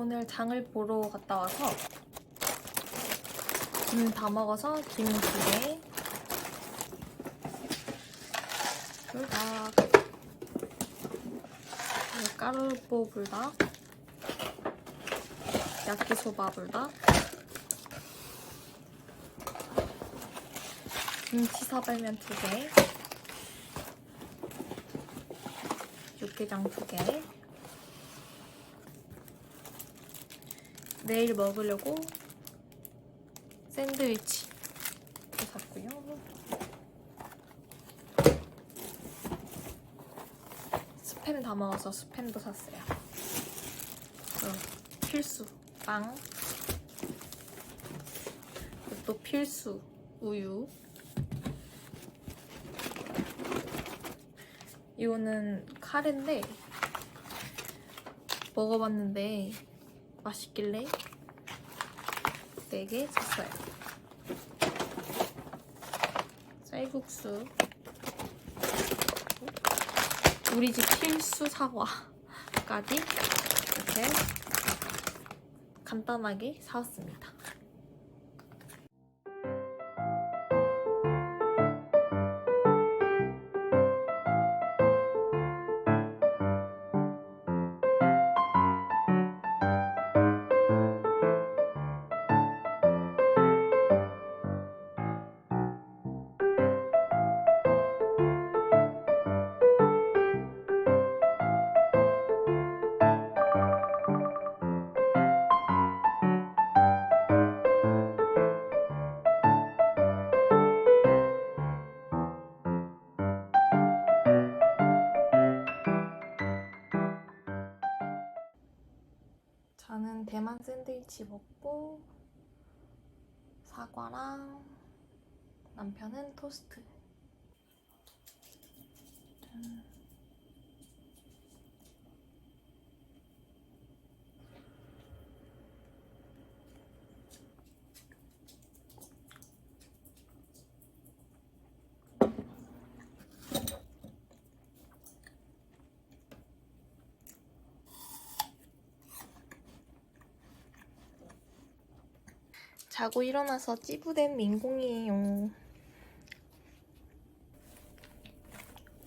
오늘 장을 보러 갔다 와서 김 다 먹어서 김두 개, 불닭, 까르보 불닭, 야끼소바 불닭, 김치 사발면 두 개, 육개장 두 개. 내일 먹으려고 샌드위치 샀고요. 스팸 다 먹어서 스팸도 샀어요. 그 필수 빵. 그리고 또 필수 우유. 이거는 카레인데 먹어봤는데 맛있길래 4개 샀어요. 쌀국수. 우리 집 필수 사과까지 이렇게 간단하게 사왔습니다. 샌드위치 먹고 사과랑 남편은 토스트. 짠. 자고 일어나서 찌부된 민공이에요.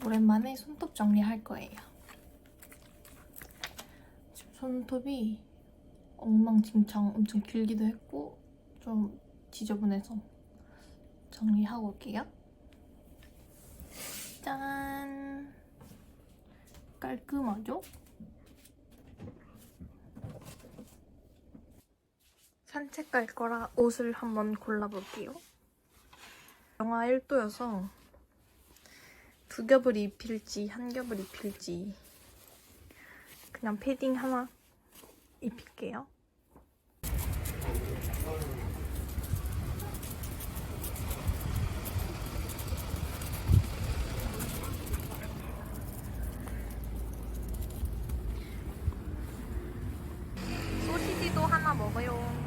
오랜만에 손톱 정리할 거예요. 지금 손톱이 엉망진창 엄청 길기도 했고 좀 지저분해서 정리하고 올게요. 짠! 깔끔하죠? 산책 갈 거라 옷을 한번 골라볼게요. 영하 1도여서 두 겹을 입힐지 한 겹을 입힐지 그냥 패딩 하나 입힐게요. 소시지도 하나 먹어요.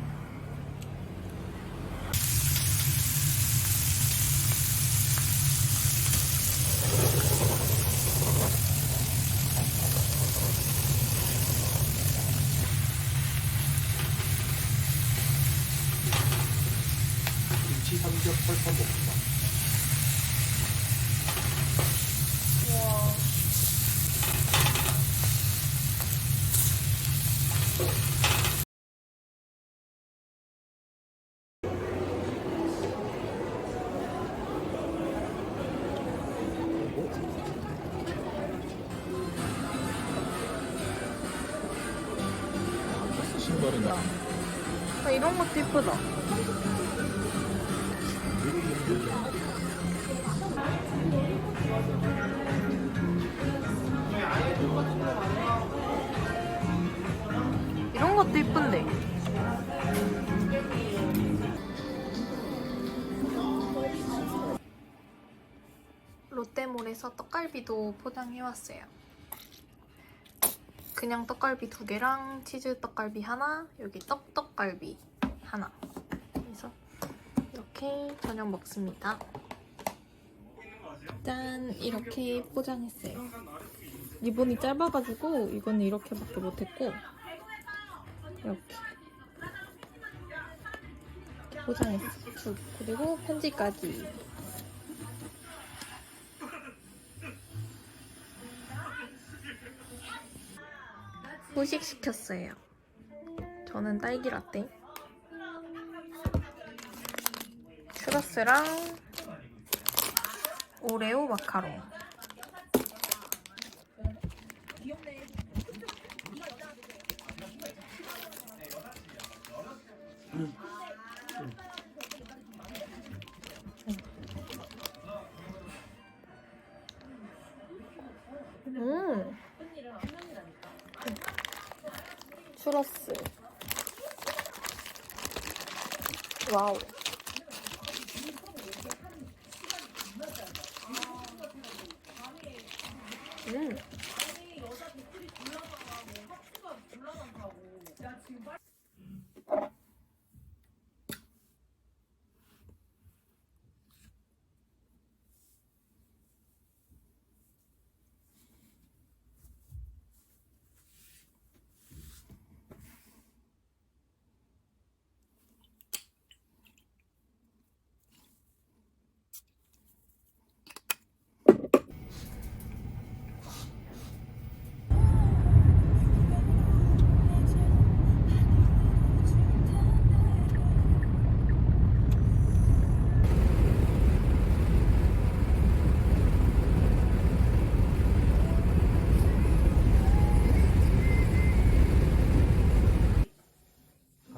김치 삼겹 설탕 볶음밥. 우와. 신발은 나. 아, 이런 것도 이쁘다. 이런 것도 이쁜데. 롯데몰에서 떡갈비도 포장해왔어요. 그냥 떡갈비 두 개랑 치즈 떡갈비 하나, 여기 떡 떡갈비 하나. 이렇게 저녁 먹습니다. 짠! 이렇게 포장했어요. 리본이 짧아가지고 이거는 이렇게밖에 못했고 이렇게 포장했어. 쭉. 그리고 편지까지. 후식 시켰어요. 저는 딸기 라떼. 추러스랑 오레오 마카롱. 음. 추러스. 와우.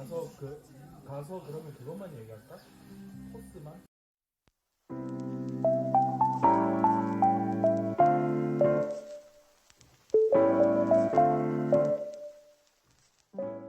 가서 그 가서 그러면 그것만 얘기할까? 코스만?